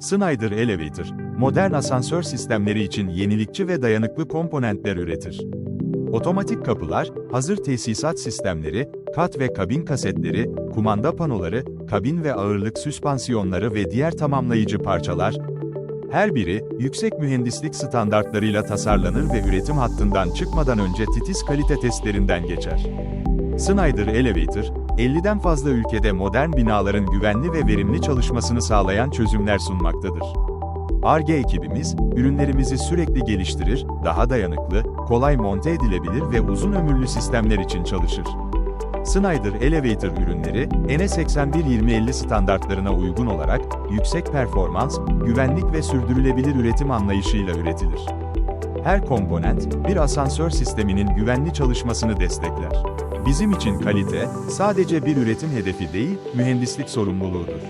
Snyder Elevator, modern asansör sistemleri için yenilikçi ve dayanıklı komponentler üretir. Otomatik kapılar, hazır tesisat sistemleri, kat ve kabin kasetleri, kumanda panoları, kabin ve ağırlık süspansiyonları ve diğer tamamlayıcı parçalar, her biri, yüksek mühendislik standartlarıyla tasarlanır ve üretim hattından çıkmadan önce titiz kalite testlerinden geçer. Snyder Elevator, 50'den fazla ülkede modern binaların güvenli ve verimli çalışmasını sağlayan çözümler sunmaktadır. ARGE ekibimiz, ürünlerimizi sürekli geliştirir, daha dayanıklı, kolay monte edilebilir ve uzun ömürlü sistemler için çalışır. Snyder Elevator ürünleri, NS81-2050 standartlarına uygun olarak, yüksek performans, güvenlik ve sürdürülebilir üretim anlayışıyla üretilir. Her komponent, bir asansör sisteminin güvenli çalışmasını destekler. Bizim için kalite, sadece bir üretim hedefi değil, mühendislik sorumluluğudur.